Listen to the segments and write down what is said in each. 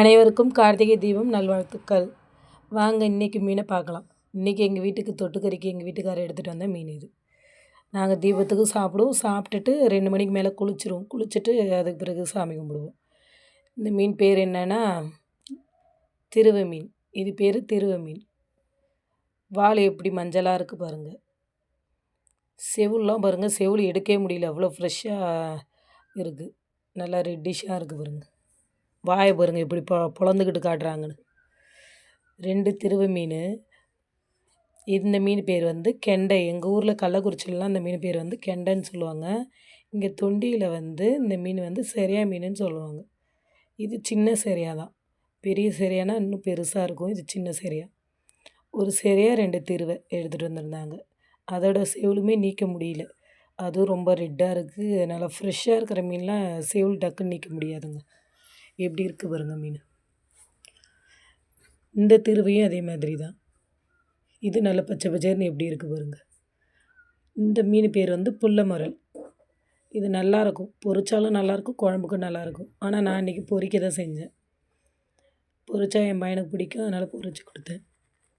அனைவருக்கும் கார்த்திகை தீபம் நல்வாழ்த்துக்கள். வாங்க இன்றைக்கி மீனை பார்க்கலாம். இன்றைக்கி எங்கள் வீட்டுக்கு தொட்டுக்கறிக்கு எங்கள் வீட்டுக்காரர் எடுத்துகிட்டு வந்த மீன் இது. நாங்கள் தீபத்துக்கு சாப்பிடுவோம். சாப்பிட்டுட்டு ரெண்டு மணிக்கு மேலே குளிச்சிருவோம். குளிச்சுட்டு அதுக்கு பிறகு சாமி கும்பிடுவோம். இந்த மீன் பேர் என்னென்னா திருவ மீன். இது பேர் திருவ மீன். வால் எப்படி மஞ்சளாக இருக்குது பாருங்கள் செவுல்லாம் பாருங்கள் செவுள் எடுக்கவே முடியல. அவ்வளோ ஃப்ரெஷ்ஷாக இருக்குது நல்லா ரெட்டிஷாக இருக்குது பாருங்கள் வாயை பாருங்கள் இப்படி பொ பொழந்துக்கிட்டு காட்டுறாங்கன்னு. ரெண்டு திருவு மீன். இந்த மீன் பேர் வந்து கெண்டை. எங்கள் ஊரில் கள்ளக்குறிச்சிலலாம் இந்த மீன் பேர் வந்து கெண்டைன்னு சொல்லுவாங்க. இங்கே தொண்டியில் வந்து இந்த மீன் வந்து சரியா மீனுன்னு சொல்லுவாங்க. இது சின்ன சரியா தான். பெரிய சரியானா இன்னும் பெருசாக இருக்கும். இது சின்ன சரியா. ஒரு சரியாக ரெண்டு திருவை எடுத்துகிட்டு வந்திருந்தாங்க. அதோட செவுளுமே நீக்க முடியல. அதுவும் ரொம்ப ரெட்டாக இருக்குது அதனால் ஃப்ரெஷ்ஷாக இருக்கிற மீன்லாம் செவில் டக்குன்னு நீக்க முடியாதுங்க. எப்படி இருக்குது பாருங்கள் மீன். இந்த திருவையும் அதே மாதிரி தான். இது நல்ல பச்சை பச்சைன்னு எப்படி இருக்குது பாருங்கள் இந்த மீன் பேர் வந்து புல்ல மரல் இது நல்லாயிருக்கும் பொரிச்சாலும் நல்லாயிருக்கும் குழம்புக்கும் நல்லாயிருக்கும் ஆனால் நான் இன்றைக்கி பொறிக்க தான் செஞ்சேன். பொரிச்சா என் பையனுக்கு பிடிக்கும். அதனால் பொரிச்சு கொடுத்தேன்.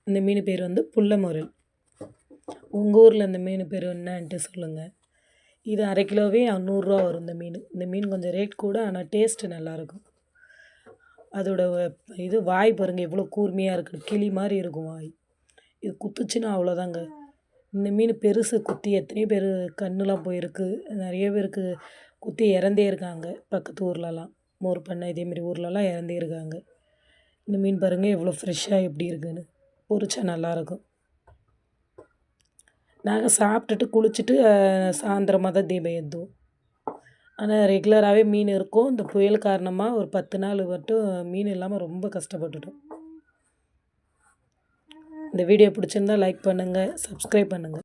இந்த மீன் பேர் வந்து புல்ல முரல் உங்கள் ஊரில் இந்த மீன் பேர் என்னன்ட்டு சொல்லுங்கள் இது அரை கிலோவே நூறுரூவா வரும் இந்த மீன். இந்த மீன் கொஞ்சம் ரேட் கூட ஆனால் டேஸ்ட்டு நல்லாயிருக்கும் அதோட இது வாய் பாருங்கள் எவ்வளோ கூர்மையாக இருக்குது கிளி மாதிரி இருக்கும் வாய். இது குத்துச்சுன்னா அவ்வளோதாங்க இந்த மீன் பெருசு குத்தி எத்தனையோ பேர் கண்ணுலாம் போயிருக்கு. நிறைய பேருக்கு குத்தி இறந்தே இருக்காங்க பக்கத்து ஊர்லலாம். மோர் பண்ணை இதேமாரி ஊர்லலாம் இறந்தே இருக்காங்க. இந்த மீன் பாருங்கள் எவ்வளோ ஃப்ரெஷ்ஷாக எப்படி இருக்குதுன்னு பொரிச்சா நல்லாயிருக்கும் நாங்கள் சாப்பிட்டுட்டு குளிச்சுட்டு சாயந்தரமாக தான் தீபம் ஏற்றுவோம் ஆனால் ரெகுலராகவே மீன் இருக்கும். இந்த புயல் காரணமாக ஒரு பத்து நாள் மட்டும் மீன் இல்லாமல் ரொம்ப கஷ்டப்பட்டுட்டோம். இந்த வீடியோ பிடிச்சிருந்தா லைக் பண்ணுங்கள் சப்ஸ்கிரைப் பண்ணுங்கள்